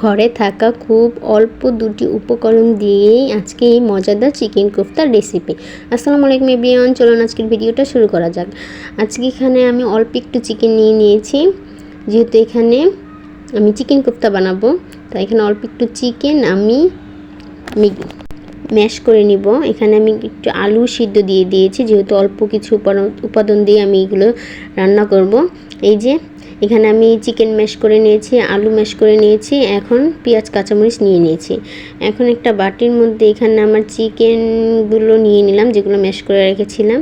ঘরে থাকা খুব অল্প দুটি উপকরণ দিয়েই আজকে এই মজাদার চিকেন কোফতার রেসিপি আসসালামু আলাইকুম এবিয়ান চলুন আজকের ভিডিওটা শুরু করা যাক। আজকে এখানে আমি অল্প একটু চিকেন নিয়ে নিয়েছি, যেহেতু এখানে আমি চিকেন কোফতা বানাবো, তাই এখানে অল্প একটু চিকেন, আমি ম্যাশ করে নিব। এখানে আমি একটু আলু সিদ্ধ দিয়ে দিয়েছি, যেহেতু অল্প কিছু উপাদান দিয়ে আমি এগুলো রান্না করব। এই যে এখানে আমি চিকেন ম্যাশ করে নিয়েছি, আলু ম্যাশ করে নিয়েছি, এখন পেঁয়াজ, কাঁচামরিচ নিয়ে নিয়েছি। এখন একটা বাটির মধ্যে এখানে আমার চিকেনগুলো নিয়ে নিলাম, যেগুলো ম্যাশ করে রেখেছিলাম।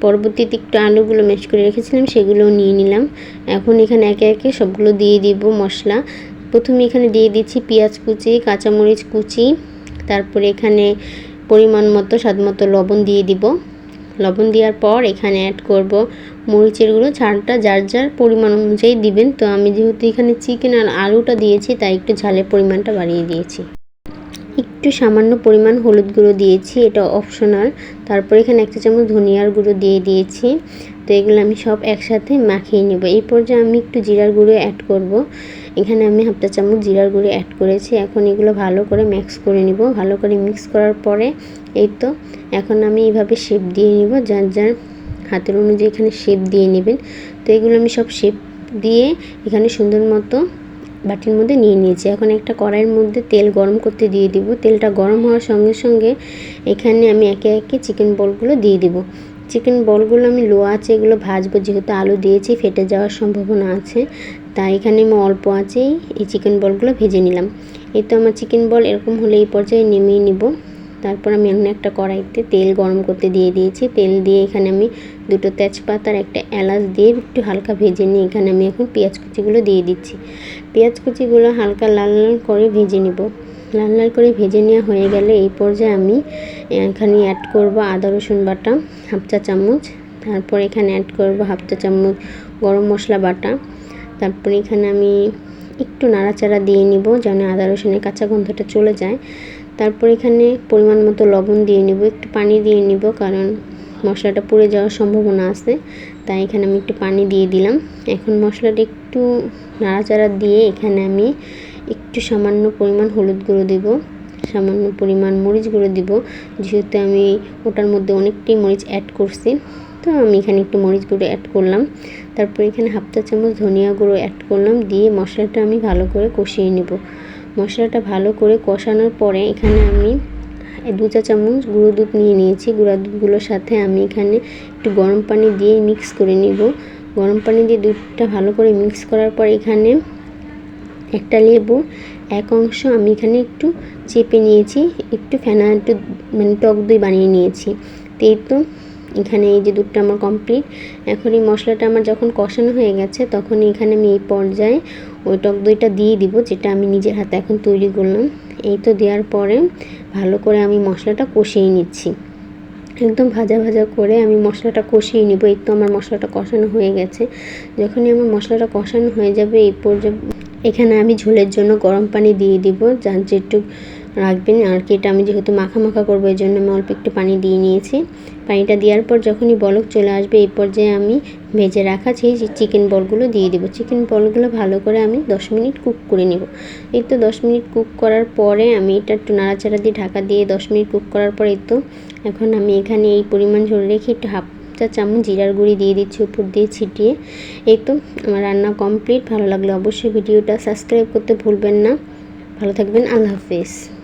পরবর্তীতে একটু আলুগুলো ম্যাশ করে রেখেছিলাম সেগুলোও নিয়ে নিলাম। এখন এখানে একে একে সবগুলো দিয়ে দিব মশলা। প্রথমে এখানে দিয়ে দিচ্ছি পেঁয়াজ কুচি, কাঁচামরিচ কুচি, তারপরে এখানে পরিমাণ মতো, স্বাদ মতো লবণ দিয়ে দিব। লবণ দেওয়ার পর এখানে অ্যাড করব মরিচের গুঁড়ো ঝালটা যার যার পরিমাণ অনুযায়ী দিবেন। তো আমি যেহেতু এখানে চিকেন আর আলুটা দিয়েছি, তাই একটু ঝালের পরিমাণটা বাড়িয়ে দিয়েছি। একটু সামান্য পরিমাণ হলুদ গুঁড়ো দিয়েছি, এটা অপশনাল তারপর এখানে একটা চামচ ধনিয়ার গুঁড়ো দিয়ে দিয়েছি। তো এগুলো আমি সব একসাথে মাখিয়ে নেব। এই পর্যায়ে আমি একটু জিরার গুঁড়ো অ্যাড করব। এখানে আমি হাফটা চামচ জিরার গুঁড়ো অ্যাড করেছি। এখন এগুলো ভালো করে মিক্স করে নিব। ভালো করে মিক্স করার পরে এই তো, এখন আমি এইভাবে শেপ দিয়ে নিব। যার যার হাতের অনুযায়ী এখানে শেপ দিয়ে নেবেন। তো এগুলো আমি সব শেপ দিয়ে এখানে সুন্দর মতো বাটির মধ্যে নিয়ে নিয়েছি। এখন একটা কড়াইয়ের মধ্যে তেল গরম করতে দিয়ে দিব। তেলটা গরম হওয়ার সঙ্গে সঙ্গে এখানে আমি একে একে চিকেন বলগুলো দিয়ে দিব। চিকেন বলগুলো আমি লো আছে, এগুলো ভাজবো, যেহেতু আলু দিয়েছি, ফেটে যাওয়ার সম্ভাবনা আছে। তাই এখানে আমি অল্প আছেই এই চিকেন বলগুলো ভেজে নিলাম। এই তো আমার চিকেন বল এরকম হলে এই পর্যায়ে নেমেই নিব। তারপর আমি অন্য একটা কড়াইতে তেল গরম করতে দিয়ে দিয়েছি। তেল দিয়ে এখানে আমি দুটো তেজপাত আর একটা এলাচ দিয়ে একটু হালকা ভেজে নিয়ে এখানে আমি এখন পেঁয়াজ কুচিগুলো দিয়ে দিচ্ছি। পেঁয়াজ কুচিগুলো হালকা লাল লাল করে ভেজে নিব। লাল লাল করে ভেজে নেওয়া হয়ে গেলে এই পর্যায়ে আমি এখানে অ্যাড করব আদা, রসুন বাটা, হাফ চা চামচ। তারপর এখানে অ্যাড করব হাফ চা চামচ গরম মশলা বাটা। তারপর এখানে আমি একটু নাড়াচাড়া দিয়ে নিব যেন আদা, রসুনের কাঁচা গন্ধটা চলে যায়। তারপর এখানে পরিমাণ মতো লবণ দিয়ে নিব, একটু পানি দিয়ে নিব কারণ মশলাটা পুড়ে যাওয়ার সম্ভাবনা আছে। তাই এখানে আমি একটু পানি দিয়ে দিলাম। এখন মশলাটা একটু নাড়াচাড়া দিয়ে এখানে আমি একটু সামান্য পরিমাণ হলুদ গুঁড়ো দেব। সামান্য পরিমাণ মরিচ গুঁড়ো দিব। যেহেতু আমি ওটার মধ্যে অনেকটাই মরিচ অ্যাড করছি, তো আমি এখানে একটু মরিচ গুঁড়ো অ্যাড করলাম। তারপর এখানে হাফ চা চামচ ধনিয়া গুঁড়ো অ্যাড করলাম, দিয়ে মশলাটা আমি ভালো করে কষিয়ে নেব। মশলাটা ভালো করে কষানোর পরে এখানে আমি দু চা চামচ গুঁড়ো দুধ নিয়ে নিয়েছি। গুঁড়া দুধগুলোর সাথে আমি এখানে একটু গরম পানি দিয়ে মিক্স করে নিব। গরম পানি দিয়ে দুধটা ভালো করে মিক্স করার পর এখানে একটা লেবু এক অংশ আমি এখানে একটু চেপে নিয়েছি, একটু ফেনা, একটু মানে টক দই বানিয়ে নিয়েছি। তো এই তো এখানে এই যে দুধটা আমার কমপ্লিট এখন এই মশলাটা আমার যখন কষানো হয়ে গেছে, তখন এখানে আমি এই পর্যায়ে ওই টক দইটা দিয়ে দিব, যেটা আমি নিজের হাতে এখন তৈরি করলাম। এই তো দেওয়ার পরে ভালো করে আমি মশলাটা কষিয়ে নিচ্ছি। একদম ভাজা ভাজা করে আমি মশলাটা কষিয়ে নিব। এই তো আমার মশলাটা কষানো হয়ে গেছে। যখনই আমার মশলাটা কষানো হয়ে যাবে, এই পর্যায়ে এখানে আমি ঝোলের জন্য গরম পানি দিয়ে দিব যার যেটুকু রাখবেন। আর কি, এটা আমি যেহেতু মাখা মাখা করব, এই জন্য আমি অল্প একটু পানি দিয়ে নিয়েছি। পানিটা দেওয়ার পর যখনই বলক চলে আসবে, এই পর্যায়ে আমি ভেজে রাখা সেই চিকেন বলগুলো দিয়ে দেবো। চিকেন বলগুলো ভালো করে আমি দশ মিনিট কুক করে নেব। এই তো দশ মিনিট কুক করার পরে আমি এটা একটু নাড়াচাড়া দিয়ে ঢাকা দিয়ে দশ মিনিট কুক করার পর এই তো এখন আমি এখানে এই পরিমাণ ঝোল রেখে একটু হাফ চা চামচ জিরার গুঁড়ি দিয়ে দিচ্ছি, উপর দিয়ে ছিটিয়ে। এই তো, আমার রান্না কমপ্লিট ভালো লাগলে অবশ্যই ভিডিওটা সাবস্ক্রাইব করতে ভুলবেন না। ভালো থাকবেন, আল্লাহ হাফেজ।